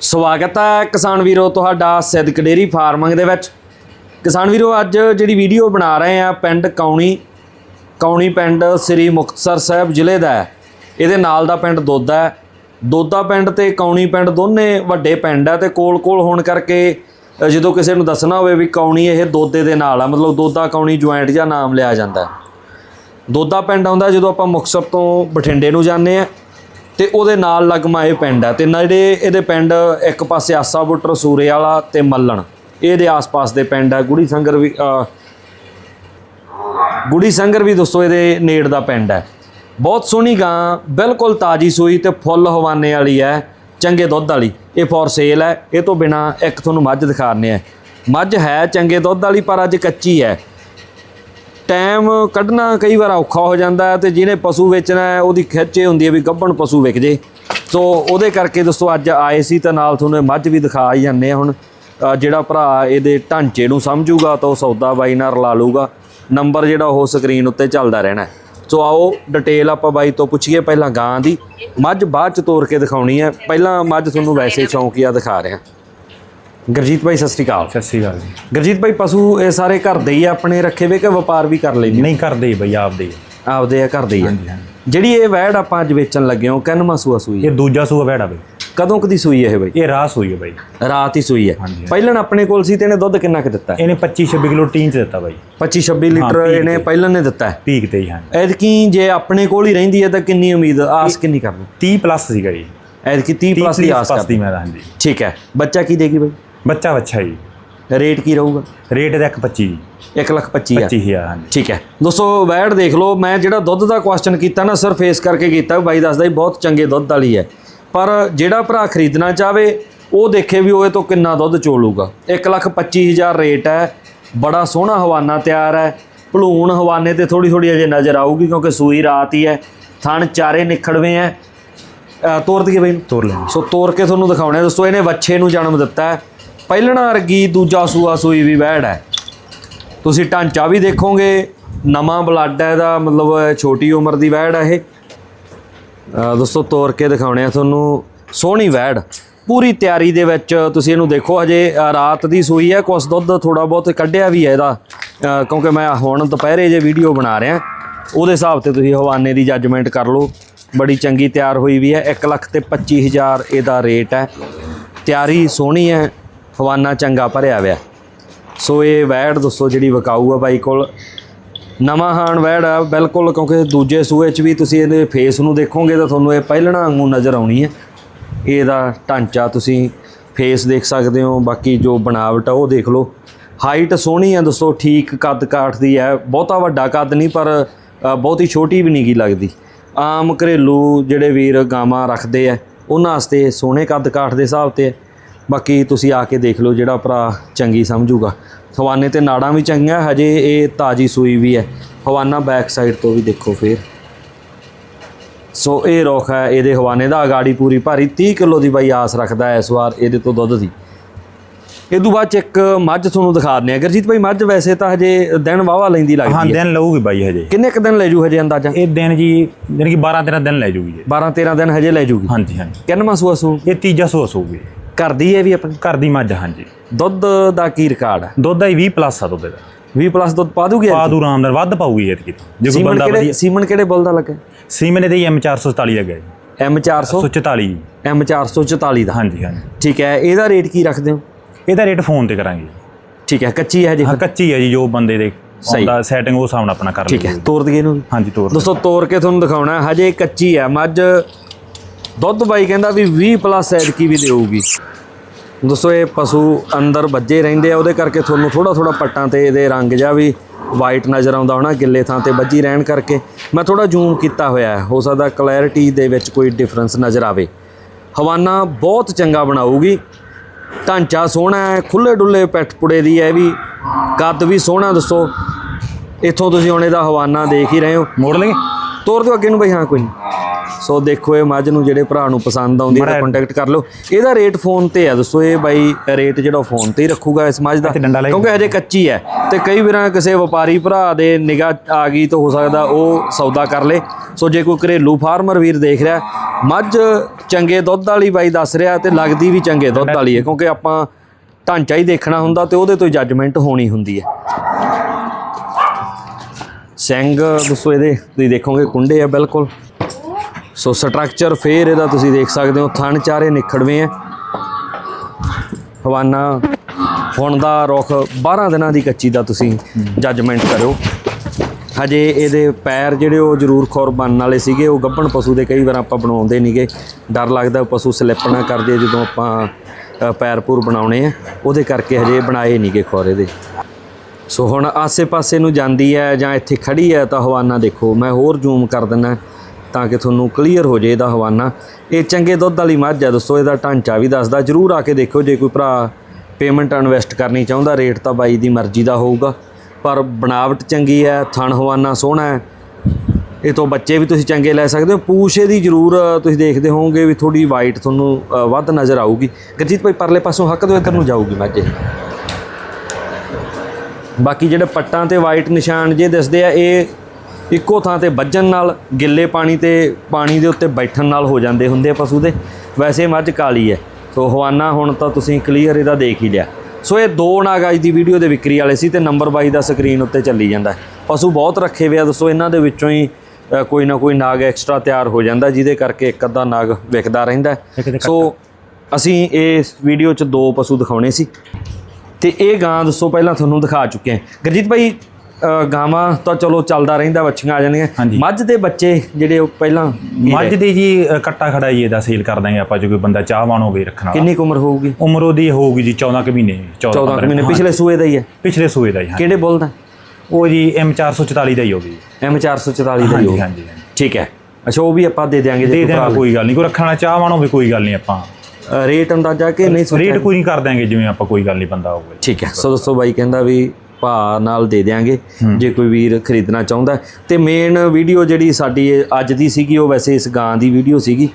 ਸਵਾਗਤ ਹੈ ਕਿਸਾਨ ਵੀਰੋ ਤੁਹਾਡਾ ਸਿੱਧਕ ਡੇਰੀ ਫਾਰਮਿੰਗ ਦੇ ਵਿੱਚ। ਕਿਸਾਨ ਵੀਰੋ, ਅੱਜ ਜਿਹੜੀ ਵੀਡੀਓ ਬਣਾ ਰਹੇ ਆ ਪਿੰਡ ਕੌਣੀ ਕੌਣੀ ਪਿੰਡ ਸ੍ਰੀ ਮੁਕਤਸਰ ਸਾਹਿਬ ਜ਼ਿਲ੍ਹੇ ਦਾ ਹੈ। ਇਹਦੇ ਨਾਲ ਦਾ ਪਿੰਡ ਦੋਦਾ ਹੈ। ਦੋਦਾ ਪਿੰਡ ਤੇ ਕੌਣੀ ਪਿੰਡ ਦੋਨੇ ਵੱਡੇ ਪਿੰਡ ਆ ਤੇ ਕੋਲ-ਕੋਲ ਹੋਣ ਕਰਕੇ ਜਦੋਂ ਕਿਸੇ ਨੂੰ ਦੱਸਣਾ ਹੋਵੇ ਵੀ ਕੌਣੀ ਇਹ ਦੋਦੇ ਦੇ ਨਾਲ ਆ, ਮਤਲਬ ਦੋਦਾ ਕੌਣੀ ਜੁਆਇੰਟ ਜਾਂ ਨਾਮ ਲਿਆ ਜਾਂਦਾ ਹੈ। ਦੋਦਾ ਪਿੰਡ ਆਉਂਦਾ ਜਦੋਂ ਆਪਾਂ ਮੁਕਤਸਰ ਤੋਂ ਬਠਿੰਡੇ ਨੂੰ ਜਾਂਦੇ ਆ। ਤੇ ਉਹਦੇ ਨਾਲ ਲਗਮਾ ਇਹ ਪਿੰਡ ਆ ਤੇ ਨੇੜੇ ਇਹਦੇ ਪਿੰਡ ਇੱਕ ਪਾਸੇ ਆਸਾ ਬੁੱਟਰ ਸੂਰੇ ਵਾਲਾ ਤੇ ਮੱਲਣ ਇਹਦੇ ਆਸ-ਪਾਸ ਦੇ ਪਿੰਡ ਆ। ਗੁੜੀ ਸੰਗਰ ਵੀ ਗੁੜੀ ਸੰਗਰ ਵੀ ਦੋਸਤੋ ਇਹਦੇ ਨੇੜ ਦਾ ਪਿੰਡ ਹੈ ਬਹੁਤ ਸੋਹਣੀ ਗਾਂ, ਬਿਲਕੁਲ ਤਾਜੀ ਸੂਈ ਤੇ ਫੁੱਲ ਹਵਾਨੇ ਵਾਲੀ ਹੈ ਚੰਗੇ ਦੁੱਧ ਵਾਲੀ। ਇਹ ਫੋਰ ਸੇਲ ਹੈ ਇਹ ਤੋਂ ਬਿਨਾ ਇੱਕ ਤੁਹਾਨੂੰ ਮੱਝ ਦਿਖਾਣੇ ਆ। ਮੱਝ ਹੈ ਚੰਗੇ ਦੁੱਧ ਵਾਲੀ ਪਰ ਅੱਜ ਕੱਚੀ ਹੈ ਟਾਈਮ ਕੱਢਣਾ ਕਈ ਵਾਰ ਔਖਾ ਹੋ ਜਾਂਦਾ ਹੈ ਤੇ ਜਿਹਨੇ ਪਸ਼ੂ ਵੇਚਣਾ ਹੈ, ਉਹਦੀ ਖਿੱਚ ਇਹ ਹੁੰਦੀ ਹੈ ਵੀ ਗੱਭਣ ਪਸ਼ੂ ਵਿਕ ਜੇ। ਸੋ ਉਹਦੇ ਕਰਕੇ ਦੋਸਤੋ ਅੱਜ ਆਏ ਸੀ ਤਾਂ ਨਾਲ ਤੁਹਾਨੂੰ ਮੱਝ ਵੀ ਦਿਖਾ ਹੀ ਜਾਂਦੇ ਆ ਹੁਣ। ਜਿਹੜਾ ਭਰਾ ਇਹਦੇ ਢਾਂਚੇ ਨੂੰ ਸਮਝੂਗਾ ਤਾਂ ਉਹ ਸੌਦਾ ਬਾਈ ਨਾਲ ਰਲਾ ਲੂਗਾ ਨੰਬਰ ਜਿਹੜਾ ਉਹ ਸਕਰੀਨ ਉੱਤੇ ਚੱਲਦਾ ਰਹਿਣਾ ਸੋ ਆਓ ਡਿਟੇਲ ਆਪਾਂ ਬਾਈ ਤੋਂ ਪੁੱਛੀਏ ਪਹਿਲਾਂ ਗਾਂ ਦੀ। ਮੱਝ ਬਾਅਦ ਚ ਤੋੜ ਕੇ ਦਿਖਾਉਣੀ ਹੈ। ਪਹਿਲਾਂ ਮੱਝ ਤੁਹਾਨੂੰ ਵੈਸੇ ਸ਼ੌਂਕੀਆ ਦਿਖਾ ਰਿਹਾ। ਗੁਰਜੀਤ ਭਾਈ ਸਤਿ ਸ਼੍ਰੀ ਅਕਾਲ। ਸਤਿ ਸ਼੍ਰੀ ਅਕਾਲ ਜੀ। ਗੁਰਜੀਤ ਭਾਈ ਪਸ਼ੂ ਇਹ ਸਾਰੇ ਘਰ ਦੇ ਹੀ ਆਪਣੇ ਰੱਖੇ ਵੇ ਕਿ ਵਪਾਰ ਵੀ ਕਰ ਲੈਂਦੇ ਨਹੀਂ ਕਰਦੇ ਹੀ ਬਈ ਆਪਦੇ ਹੀ। ਆਪਦੇ ਆ ਘਰ ਦੇ ਹੀ ਆ। ਹਾਂਜੀ ਹਾਂਜੀ। ਜਿਹੜੀ ਇਹ ਵੈੜ ਆਪਾਂ ਅੱਜ ਵੇਚਣ ਲੱਗੇ ਹਾਂ ਕਿੰਨਵਾਂ ਸੂਆ ਸੂਈ ਹੈ? ਇਹ ਦੂਜਾ ਸੂਆ ਬੈੜਾ ਬਈ। ਕਦੋਂ ਕਦੀ ਸੂਈ ਹੈ ਇਹ ਬਈ? ਇਹ ਰਾਸ ਹੋਈ ਹੈ ਬਈ। ਰਾਤ ਹੀ ਸੂਈ ਹੈ। ਹਾਂਜੀ। ਪਹਿਲਾਂ ਆਪਣੇ ਕੋਲ ਸੀ ਤੇ ਇਹਨੇ ਦੁੱਧ ਕਿੰਨਾ ਕੁ ਦਿੱਤਾ? ਇਹਨੇ 25 26 ਕਿਲੋ ਟੀਨ ਚ ਦਿੱਤਾ ਬਈ। 25 26 ਲੀਟਰ ਇਹਨੇ ਪਹਿਲਾਂ ਨੇ ਦਿੱਤਾ। ਹੈ ਪੀਕ ਤੇ ਹੀ ਹਾਂ ਐਤਕੀ ਜੇ ਆਪਣੇ ਕੋਲ ਹੀ ਰਹਿੰਦੀ ਹੈ ਤਾਂ ਕਿੰਨੀ ਉਮੀਦ ਆਸ ਕਿੰਨੀ ਕਰਦੇ 30 ਪਲੱਸ ਸੀਗਾ ਜੀ। ਐਤਕੀ 30 30 ਪਲੱਸ ਦੀ ਆਸ ਕਰਦੇ ਦੀ ਮੈਂ ਹਾਂਜੀ। ਠੀਕ ਹੈ। ਬੱਚਾ ਕੀ ਦੇਗੀ ਬਈ? ਬੱਚਾ ਬੱਚਾ ਜੀ। ਰੇਟ ਕੀ ਰਹੂਗਾ? ਰੇਟ ਇਹਦਾ 125 1 ਲੱਖ 25 ਹੈ 25000 ਹਾਂਜੀ। ਠੀਕ ਹੈ। ਦੋਸਤੋ ਵੈੜ ਦੇਖ ਲਓ ਮੈਂ ਜਿਹੜਾ ਦੁੱਧ ਦਾ ਕੁਐਸਚਨ ਕੀਤਾ ਨਾ ਸਿਰਫ ਫੇਸ ਕਰਕੇ ਕੀਤਾ ਬਾਈ ਦੱਸਦਾ ਹੀ ਬਹੁਤ ਚੰਗੇ ਦੁੱਧ ਵਾਲੀ ਹੈ। ਪਰ ਜਿਹੜਾ ਭਰਾ ਖਰੀਦਣਾ ਚਾਹਵੇ ਉਹ ਦੇਖੇ ਵੀ ਉਹ ਇਹ ਤੋਂ ਕਿੰਨਾ ਦੁੱਧ ਚੋਲੂਗਾ। 125000 ਰੇਟ ਹੈ। ਬੜਾ ਸੋਹਣਾ ਹਵਾਨਾ ਤਿਆਰ ਹੈ। ਭਲੂਣ ਹਵਾਨੇ ਤੇ ਥੋੜੀ ਥੋੜੀ ਅਜੇ ਨਜ਼ਰ ਆਊਗੀ ਕਿਉਂਕਿ ਸੂਈ ਰਾਤ ਹੀ ਹੈ। ਥਣ ਚਾਰੇ ਨਿਖੜਵੇਂ ਹੈ। ਤੋਰ ਦਈਏ ਬਾਈ ਤੋਰ ਲੈਣਾ ਸੋ ਤੋਰ ਕੇ ਤੁਹਾਨੂੰ ਦਿਖਾਉਣੇ ਦੋਸਤੋ ਇਹਨੇ ਵੱਛੇ ਨੂੰ ਜਨਮ ਦਿੱਤਾ ਹੈ। ਪਹਿਲਣਾ ਰਗੀ, ਦੂਜਾ ਸੂਆ ਸੂਈ ਵੀ ਬੈੜ ਹੈ। ਤੁਸੀਂ ਢਾਂਚਾ ਵੀ ਦੇਖੋਗੇ, ਨਵਾਂ ਬਲੱਡ ਹੈ ਇਹਦਾ, ਮਤਲਬ ਛੋਟੀ ਉਮਰ ਦੀ ਵਹਿੜ ਹੈ ਇਹ। ਅਹ ਦੋਸਤੋ, ਤੋਰ ਕੇ ਦਿਖਾਉਣੇ ਆ ਤੁਹਾਨੂੰ, ਸੋਹਣੀ ਵਹਿੜ ਪੂਰੀ ਤਿਆਰੀ ਦੇ ਵਿੱਚ ਤੁਸੀਂ ਇਹਨੂੰ ਦੇਖੋ, ਹਜੇ ਰਾਤ ਦੀ ਸੂਈ ਹੈ, ਕੁਛ ਦੁੱਧ ਥੋੜਾ ਬਹੁਤ ਕੱਢਿਆ ਵੀ ਹੈ ਇਹਦਾ। ਕਿਉਂਕਿ ਮੈਂ ਹੁਣ ਦੁਪਹਿਰੇ ਜੇ ਵੀਡੀਓ ਬਣਾ ਰਿਹਾ, ਉਹਦੇ ਹਿਸਾਬ ਤੇ ਤੁਸੀਂ ਹਵਾਨੇ ਦੀ ਜੱਜਮੈਂਟ ਕਰ ਲਓ। ਬੜੀ ਚੰਗੀ ਤਿਆਰ ਹੋਈ ਵੀ ਹੈ 1 ਲੱਖ ਤੇ 25000 ਇਹਦਾ ਰੇਟ ਹੈ। ਤਿਆਰੀ ਸੋਹਣੀ ਹੈ ਫਵਾਨਾ ਚੰਗਾ ਭਰਿਆ ਹੋਇਆ। ਸੋ ਇਹ ਵੈੜ ਦੋਸਤੋ ਜਿਹੜੀ ਵਿਕਾਊ ਆ ਬਾਈ ਕੋਲ। ਨਵਾਂ ਹਾਣ ਵੈੜ ਆ ਬਿਲਕੁਲ, ਕਿਉਂਕਿ ਦੂਜੇ ਸੂਏ 'ਚ ਵੀ ਤੁਸੀਂ ਇਹਦੇ ਫੇਸ ਨੂੰ ਦੇਖੋਗੇ ਤਾਂ ਤੁਹਾਨੂੰ ਇਹ ਪਹਿਲਣਾ ਵਾਂਗੂ ਨਜ਼ਰ ਆਉਣੀ ਹੈ ਇਹਦਾ ਢਾਂਚਾ ਤੁਸੀਂ ਫੇਸ ਦੇਖ ਸਕਦੇ ਹੋ, ਬਾਕੀ ਜੋ ਬਣਾਵਟ ਆ ਉਹ ਦੇਖ ਲਓ। ਹਾਈਟ ਸੋਹਣੀ ਆ ਦੋਸਤੋ ਠੀਕ ਕੱਦ ਕਾਠ ਦੀ ਹੈ ਬਹੁਤਾ ਵੱਡਾ ਕੱਦ ਨਹੀਂ, ਪਰ ਬਹੁਤੀ ਛੋਟੀ ਵੀ ਨਹੀਂ ਗੀ ਲੱਗਦੀ। ਆਮ ਘਰੇਲੂ ਜਿਹੜੇ ਵੀਰ ਗਾਵਾਂ ਰੱਖਦੇ ਆ, ਉਹਨਾਂ ਵਾਸਤੇ ਸੋਹਣੇ ਕੱਦ ਕਾਠ ਦੇ ਹਿਸਾਬ ਤੇ ਬਾਕੀ ਤੁਸੀਂ ਆ ਕੇ ਦੇਖ ਲਓ ਜਿਹੜਾ ਭਰਾ ਚੰਗੀ ਸਮਝੂਗਾ। ਹਵਾਨੇ ਤੇ ਨਾੜਾਂ ਵੀ ਚੰਗੀਆਂ ਹਜੇ ਇਹ ਤਾਜੀ ਸੂਈ ਵੀ ਹੈ। ਹਵਾਨਾ ਬੈਕ ਸਾਈਡ ਤੋਂ ਵੀ ਦੇਖੋ ਫੇਰ। ਸੋ ਇਹ ਰੋਖ ਹੈ ਇਹਦੇ ਹਵਾਨੇ ਦਾ ਅਗਾੜੀ ਪੂਰੀ ਭਾਰੀ 30 ਕਿਲੋ ਦੀ ਬਾਈ ਆਸ ਰੱਖਦਾ ਹੈ ਇਸ ਵਾਰ ਇਹਦੇ ਤੋਂ ਦੁੱਧ ਦੀ। ਇਹ ਤੋਂ ਬਾਅਦ ਚ ਇੱਕ ਮੱਝ ਤੁਹਾਨੂੰ ਦਿਖਾ ਦਿੰਦੇ ਆ ਗੁਰਜੀਤ ਭਾਈ ਮੱਝ ਵੈਸੇ ਤਾਂ ਹਜੇ ਦਿਨ ਵਾਵਾ ਲੈਂਦੀ ਹਾਂ ਲੱਗਦੀ ਹੈ ਦਿਨ ਲਊਗੀ ਬਾਈ ਹਜੇ। ਕਿੰਨੇ ਕ ਦਿਨ ਲੈ ਜੂ ਹਜੇ ਅੰਦਾਜ਼ਾ? ਇਹ ਦਿਨ ਜੀ ਯਾਨੀ ਕਿ 12 13 ਦਿਨ ਲੈ ਜੂਗੀ ਜੀ 12 13 ਦਿਨ ਹਜੇ ਲੈ ਜੂਗੀ। ਹਾਂਜੀ ਹਾਂਜੀ। ਕਿੰਨਵਾਂ ਸੂਆ ਸੂ? ਇਹ ਤੀਜਾ ਸੂਆ ਸੂਗੀ। ਕਰਦੀ ਹੈ ਵੀ ਆਪਣੀ ਘਰ ਦੀ ਮੱਝ ਹਾਂਜੀ। ਦੁੱਧ ਦਾ ਕੀ ਰਿਕਾਰਡ ਹੈ? ਦੁੱਧ ਦਾ ਹੀ 20 ਪਲੱਸ ਆ ਦੁੱਧ ਦਾ। 20 ਪਲੱਸ ਦੁੱਧ ਪਾ ਦੂਗੀ ਪਾਦੂ ਰਾਮਦਾਰ ਵੱਧ ਪਾਊਗੀ ਇਹ ਕਿਤੇ ਜੇ ਕੋਈ ਸੀਮਨ ਬੰਦਾ ਕਿਹੜੇ ਵਧੀਆ ਸੀਮਨ ਕਿਹੜੇ ਬੁੱਲ ਦਾ ਲੱਗਾ? ਸੀਮਨ ਦੇ ਐਮ 444 ਲੱਗਾ ਜੀ ਐਮ 400 144 ਐਮ 444 ਦਾ। ਹਾਂਜੀ ਹਾਂਜੀ। ਠੀਕ ਹੈ ਇਹਦਾ ਰੇਟ ਕੀ ਰੱਖਦੇ ਹੋ? ਇਹਦਾ ਰੇਟ ਫੋਨ ਤੇ ਕਰਾਂਗੇ ਠੀਕ ਹੈ ਕੱਚੀ ਹੈ ਜੀ ਹਾਂ ਕੱਚੀ ਹੈ ਜੀ ਜੋ ਬੰਦੇ ਦੇ ਸਹੀ। ਆਉਂਦਾ ਸੈਟਿੰਗ ਉਹ ਹਿਸਾਬ ਨਾਲ ਆਪਣਾ ਕਰ ਠੀਕ ਹੈ ਲਈਏ ਤੋਰ ਦਈਏ ਇਹਨੂੰ ਵੀ। ਹਾਂਜੀ ਤੋਰ ਦੋਸਤੋ ਤੋਰ ਕੇ ਤੁਹਾਨੂੰ ਦਿਖਾਉਣਾ ਹੈ, ਹਜੇ ਕੱਚੀ ਹੈ ਮੱਝ ਦੁੱਧ ਬਾਈ ਕਹਿੰਦਾ ਵੀ 20 ਪਲੱਸ ਐਡਕੀ ਵੀ ਦੇਊਗੀ। ਦੋਸਤੋ ਇਹ ਪਸ਼ੂ ਅੰਦਰ ਵੱਜੇ ਰਹਿੰਦੇ ਆ ਉਹਦੇ ਕਰਕੇ ਤੁਹਾਨੂੰ ਥੋੜਾ ਥੋੜਾ ਪੱਟਾਂ ਤੇ ਇਹਦੇ ਰੰਗ ਜਿਹਾ ਵੀ ਵਾਈਟ ਨਜ਼ਰ ਆਉਂਦਾ ਹੋਣਾ ਗਿੱਲੇ ਥਾਂ ਤੇ ਵੱਜੀ ਰਹਿਣ ਕਰਕੇ। ਮੈਂ ਥੋੜਾ ਜ਼ੂਮ ਕੀਤਾ ਹੋਇਆ ਹੈ ਹੋ ਸਕਦਾ ਕਲੈਰਿਟੀ ਦੇ ਵਿੱਚ ਕੋਈ ਡਿਫਰੈਂਸ ਨਜ਼ਰ ਆਵੇ। ਹਵਾਨਾ ਬਹੁਤ ਚੰਗਾ ਬਣਾਊਗੀ। ਢਾਂਚਾ ਸੋਹਣਾ ਹੈ ਖੁੱਲੇ ਡੁੱਲੇ ਪੈਠ ਪੁੜੇ ਦੀ ਹੈ ਵੀ। ਕੱਦ ਵੀ ਸੋਹਣਾ ਦੱਸੋ। ਇੱਥੋਂ ਤੁਸੀਂ ਹੁਣ ਇਹਦਾ ਹਵਾਨਾ ਦੇਖ ਹੀ ਰਹੇ ਹੋ। ਮੋੜ ਲਗੇ ਤੋਰ ਦਿਓ ਅੱਗੇ ਨੂੰ ਬਈ ਹਾਂ ਕੋਈ ਨਹੀਂ ਸੋ ਦੇਖੋ ਇਹ ਮੱਝ ਨੂੰ ਜਿਹੜੇ ਭਰਾ ਨੂੰ ਪਸੰਦ ਆਉਂਦੀ ਹੈ ਕੰਟੈਕਟ ਕਰ ਲਓ। ਇਹਦਾ ਰੇਟ ਫੋਨ ਤੇ ਆ ਦੱਸੋ ਇਹ ਬਾਈ ਰੇਟ ਜਿਹੜਾ ਫੋਨ ਤੇ ਹੀ ਰੱਖੂਗਾ ਇਸ ਮੱਝ ਦਾ? ਕਿਉਂਕਿ ਹਜੇ ਕੱਚੀ ਹੈ ਤੇ ਕਈ ਵਾਰਾਂ ਕਿਸੇ ਵਪਾਰੀ ਭਰਾ ਦੇ ਨਿਗਾਹ ਆ ਗਈ ਤਾਂ ਹੋ ਸਕਦਾ ਉਹ ਸੌਦਾ ਕਰ ਲੇ। ਸੋ ਜੇ ਕੋਈ ਘਰੇਲੂ ਫਾਰਮਰ ਵੀਰ ਦੇਖ ਰਿਹਾ ਮੱਝ ਚੰਗੇ ਦੁੱਧ ਵਾਲੀ ਬਾਈ ਦੱਸ ਰਿਹਾ ਤੇ ਲੱਗਦੀ ਵੀ ਚੰਗੇ ਦੁੱਧ ਵਾਲੀ ਹੈ ਕਿਉਂਕਿ ਆਪਾਂ ਢਾਂਚਾ ਹੀ ਦੇਖਣਾ ਹੁੰਦਾ ਤੇ ਉਹਦੇ ਤੋਂ ਜੱਜਮੈਂਟ ਹੋਣੀ ਹੁੰਦੀ ਹੈ। ਸਿੰਘ ਦੱਸੋ ਇਹਦੇ ਤੁਸੀਂ ਦੇਖੋਗੇ ਕੁੰਡੇ ਆ ਬਿਲਕੁਲ। ਸੋ ਸਟਰਕਚਰ ਫੇਰ ਇਹਦਾ ਤੁਸੀਂ ਦੇਖ ਸਕਦੇ ਹੋ ਥਣ ਚਾਰੇ ਨਿਖੜਵੇਂ ਆ ਹਵਾਨਾ ਹੁਣ ਦਾ ਰੁੱਖ 12 ਦਿਨਾਂ ਦੀ ਕੱਚੀ ਦਾ ਤੁਸੀਂ ਜੱਜਮੈਂਟ ਕਰਿਓ। ਹਜੇ ਇਹਦੇ ਪੈਰ ਜਿਹੜੇ ਉਹ ਜ਼ਰੂਰ ਖੁਰ ਬਣਨ ਵਾਲੇ ਸੀਗੇ ਉਹ ਗੱਭਣ ਪਸ਼ੂ ਦੇ ਕਈ ਵਾਰ ਆਪਾਂ ਬਣਾਉਂਦੇ ਨਹੀਂਗੇ। ਡਰ ਲੱਗਦਾ ਪਸ਼ੂ ਸਲਿੱਪ ਨਾ ਕਰ ਜੇ ਜਦੋਂ ਆਪਾਂ ਅ, ਪੈਰ ਪੂਰ ਬਣਾਉਣੇ ਆ ਉਹਦੇ ਕਰਕੇ ਹਜੇ ਬਣਾਏ ਨਹੀਂਗੇ ਖੁਰ ਇਹਦੇ। ਸੋ ਹੁਣ ਆਸੇ-ਪਾਸੇ ਨੂੰ ਜਾਂਦੀ ਹੈ ਜਾਂ ਇੱਥੇ ਖੜੀ ਹੈ ਤਾਂ ਹਵਾਨਾ ਦੇਖੋ ਮੈਂ ਹੋਰ ਜ਼ੂਮ ਕਰ ਦਿੰਨਾ ਤਾਂ ਕਿ ਤੁਹਾਨੂੰ ਕਲੀਅਰ ਹੋ ਜੇ ਇਹਦਾ ਹਵਾਨਾ। ਇਹ ਚੰਗੇ ਦੁੱਧ ਵਾਲੀ ਮੱਝ ਹੈ ਦੋਸਤੋ, ਇਹਦਾ ਢਾਂਚਾ ਵੀ ਦੱਸਦਾ। ਜਰੂਰ ਆ ਕੇ ਦੇਖੋ ਜੇ ਕੋਈ ਭਰਾ ਪੇਮੈਂਟ ਇਨਵੈਸਟ ਕਰਨੀ ਚਾਹੁੰਦਾ ਰੇਟ ਤਾਂ ਬਾਈ ਦੀ ਮਰਜ਼ੀ ਦਾ ਹੋਊਗਾ। ਪਰ ਬਣਾਵਟ ਚੰਗੀ ਹੈ, ਥਣ ਹਵਾਨਾ ਸੋਹਣਾ ਹੈ। ਇਹ ਤੋਂ ਬੱਚੇ ਵੀ ਤੁਸੀਂ ਚੰਗੇ ਲੈ ਸਕਦੇ ਹੋ। ਪੂਛ ਇਹਦੀ ਜ਼ਰੂਰ ਤੁਸੀਂ ਦੇਖਦੇ ਹੋਵੋਗੇ ਵੀ ਥੋੜੀ ਵਾਈਟ ਤੁਹਾਨੂੰ ਵੱਧ ਨਜ਼ਰ ਆਊਗੀ। ਗੁਰਜੀਤ ਭਾਈ, ਪਰਲੇ ਪਾਸੋਂ ਹੱਕ ਦੋ ਇੱਧਰ ਨੂੰ ਜਾਊਗੀ ਮੱਝ ਬਾਕੀ ਜਿਹੜੇ ਪੱਟਾਂ ਤੇ ਵਾਈਟ ਨਿਸ਼ਾਨ ਜੇ ਦਿਸਦੇ ਆ, ਇਹ ਇੱਕੋ ਥਾਂ ਤੇ ਵੱਜਣ ਨਾਲ ਗਿੱਲੇ ਪਾਣੀ ਤੇ ਪਾਣੀ ਦੇ ਉੱਤੇ ਬੈਠਣ ਨਾਲ ਹੋ ਜਾਂਦੇ ਹੁੰਦੇ ਆ ਪਸ਼ੂ ਦੇ। ਵੈਸੇ ਮੱਝ ਕਾਲੀ ਹੈ ਸੋ ਹਵਾਨਾ ਹੁਣ ਤਾਂ ਤੁਸੀਂ ਕਲੀਅਰ ਇਹਦਾ ਦੇਖ ਹੀ ਲਿਆ। ਸੋ ਇਹ ਦੋ ਨਾਗ ਅੱਜ ਦੀ ਵੀਡੀਓ ਦੇ ਵਿਕਰੀ ਵਾਲੇ ਸੀ ਤੇ ਨੰਬਰ 22 ਦਾ ਸਕਰੀਨ ਉੱਤੇ ਚੱਲੀ ਜਾਂਦਾ। ਪਸ਼ੂ ਬਹੁਤ ਰੱਖੇ ਹੋਏ ਆ ਦੋਸਤੋ ਇਹਨਾਂ ਦੇ ਵਿੱਚੋਂ ਹੀ ਕੋਈ ਨਾ ਕੋਈ ਨਾਗ ਐਕਸਟਰਾ ਤਿਆਰ ਹੋ ਜਾਂਦਾ ਜਿਹਦੇ ਕਰਕੇ ਇੱਕ ਅੱਧਾ ਨਾਗ ਵਿਕਦਾ ਰਹਿੰਦਾ ਸੋ ਅਸੀਂ ਇਸ ਵੀਡੀਓ 'ਚ ਦੋ ਪਸ਼ੂ ਦਿਖਾਉਣੇ ਸੀ। ਤੇ ਇਹ ਗਾਂ ਦੱਸੋ ਪਹਿਲਾਂ ਤੁਹਾਨੂੰ ਦਿਖਾ ਚੁੱਕੇ ਹਾਂ ਗੁਰਜੀਤ ਭਾਈ ਗਾਵਾਂ ਤਾਂ ਚਲੋ ਚੱਲਦਾ ਰਹਿੰਦਾ ਬੱਚੀਆਂ ਆ ਜਾਂਦੀਆਂ। ਮੱਝ ਦੇ ਬੱਚੇ ਜਿਹੜੇ ਉਹ ਪਹਿਲਾਂ ਮੱਝ ਦੀ ਜੀ ਕੱਟਾ ਖੜਾ ਜੀ ਇਹਦਾ ਸੇਲ ਕਰ ਦਾਂਗੇ ਆਪਾਂ ਜੇ ਕੋਈ ਬੰਦਾ ਚਾਹਵਾਨ ਹੋਵੇ ਰੱਖਣ ਕਿੰਨੀ ਕੁ ਉਮਰ ਹੋਊਗੀ? ਉਮਰ ਉਹਦੀ ਹੋਊਗੀ ਜੀ 14 ਕੁ ਮਹੀਨੇ 14 14 ਕੁ ਮਹੀਨੇ ਹਾਂ, ਪਿਛਲੇ ਸੂਏ ਦਾ ਹੀ ਹੈ। ਪਿਛਲੇ ਸੂਏ ਦਾ ਜੀ ਹਾਂ। ਕਿਹੜੇ ਬੁੱਲ ਦਾ? ਉਹ ਜੀ M444 ਦਾ ਹੀ ਹੋਊਗੀ ਜੀ। ਐਮ 444 ਦਾ ਹੀ ਹਾਂਜੀ ਹੋਊ। ਹਾਂਜੀ। ਠੀਕ ਹੈ। ਅੱਛਾ ਉਹ ਵੀ ਆਪਾਂ ਦੇ ਦਿਆਂਗੇ ਦੇ ਜੇ ਦਿਆਂਗੇ ਕੋਈ ਗੱਲ ਨਹੀਂ। ਕੋਈ ਰੱਖਣਾ ਚਾਹਵਾਨ ਹੋਵੇ ਕੋਈ ਗੱਲ ਨਹੀਂ ਆਪਾਂ। ਰੇਟ ਅੰਦਾਜ਼ਾ ਕਿ ਨਹੀਂ ਰੇਟ ਕੋਈ ਨਹੀਂ ਕਰ ਦਾਂਗੇ ਜਿਵੇਂ ਆਪਾਂ ਕੋਈ ਗੱਲ ਨਹੀਂ ਬੰਦਾ ਹੋਊਗਾ ਠੀਕ ਹੈ। ਸੋ ਦੋਸਤੋ ਬਾਈ ਕਹਿੰਦਾ ਵੀ ਭਾ ਨਾਲ ਦੇ ਦਿਆਂਗੇ ਜੇ ਕੋਈ ਵੀਰ ਖਰੀਦਣਾ ਚਾਹੁੰਦਾ। ਤੇ ਮੇਨ ਵੀਡੀਓ ਜਿਹੜੀ ਸਾਡੀ ਅੱਜ ਦੀ ਸੀਗੀ ਉਹ ਵੈਸੇ ਇਸ ਗਾਂ ਦੀ ਵੀਡੀਓ ਸੀਗੀ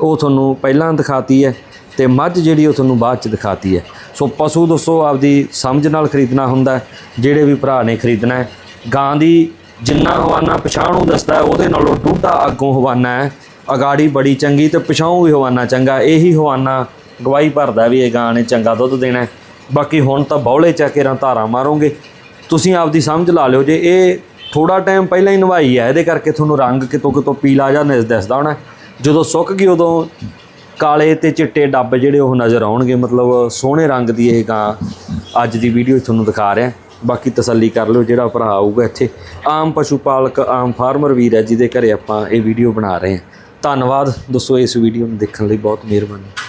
ਉਹ ਤੁਹਾਨੂੰ ਪਹਿਲਾਂ ਦਿਖਾਤੀ ਹੈ ਤੇ ਮੱਝ ਜਿਹੜੀ ਉਹ ਤੁਹਾਨੂੰ ਬਾਅਦ ਚ ਦਿਖਾਤੀ ਹੈ ਸੋ ਪਸ਼ੂ ਦੋਸਤੋ ਆਪਦੀ ਸਮਝ ਨਾਲ ਖਰੀਦਣਾ ਹੁੰਦਾ। ਜਿਹੜੇ ਵੀ ਭਰਾ ਨੇ ਖਰੀਦਣਾ ਹੈ ਗਾਂ ਦੀ ਜਿੰਨਾ ਹਵਾਨਾ ਪਛਾਣ ਦੱਸਦਾ ਉਹਦੇ ਨਾਲੋਂ ਡੂਢਾ ਅੱਗੋਂ ਹਵਾਨਾ ਹੈ ਅਗਾੜੀ ਬੜੀ ਚੰਗੀ ਤੇ ਪਿਛਾਉਂ ਵੀ ਹਵਾਨਾ ਚੰਗਾ ਇਹੀ ਹਵਾਨਾ ਗਵਾਹੀ ਭਰਦਾ ਵੀ ਇਹ ਗਾਂ ਨੇ ਚੰਗਾ ਦੁੱਧ ਦੇਣਾ ਹੈ। ਬਾਕੀ ਹੁਣ ਤਾਂ ਬੌਲੇ ਚੱਕੇ ਰਾਂ ਧਾਰਾਂ ਮਾਰੋਗੇ। ਤੁਸੀਂ ਆਪਦੀ ਸਮਝ ਲਾ ਲਿਓ ਜੇ ਇਹ ਥੋੜਾ ਟਾਈਮ ਪਹਿਲਾਂ ਹੀ ਨਵਾਈ ਹੈ ਇਹਦੇ ਕਰਕੇ ਤੁਹਾਨੂੰ ਰੰਗ ਕਿਤੋਂ ਕਿਤੋਂ ਪੀਲਾ ਜਾਂ ਨਿਸ ਦਿਸਦਾ ਹੋਣਾ। ਜਦੋਂ ਸੁੱਕ ਗਈ ਉਦੋਂ ਕਾਲੇ ਤੇ ਚਿੱਟੇ ਡੱਬ ਜਿਹੜੇ ਉਹ ਨਜ਼ਰ ਆਉਣਗੇ, ਮਤਲਬ ਸੋਹਣੇ ਰੰਗ ਦੀ ਇਹ ਗਾਂ ਅੱਜ ਦੀ ਵੀਡੀਓ ਤੁਹਾਨੂੰ ਦਿਖਾ ਰਿਹਾ। ਬਾਕੀ ਤਸੱਲੀ ਕਰ ਲਿਓ ਜਿਹੜਾ ਭਰਾ ਆਊਗਾ ਇੱਥੇ। ਆਮ ਪਸ਼ੂ ਪਾਲਕ, ਆਮ ਫਾਰਮਰ ਵੀਰ ਹੈ ਜਿਹਦੇ ਘਰੇ ਆਪਾਂ ਇਹ ਵੀਡੀਓ ਬਣਾ ਰਹੇ ਹਾਂ। ਧੰਨਵਾਦ। ਦੋਸਤੋ ਇਸ ਵੀਡੀਓ ਨੂੰ ਦੇਖਣ ਲਈ ਬਹੁਤ ਮਿਹਰਬਾਨੀ।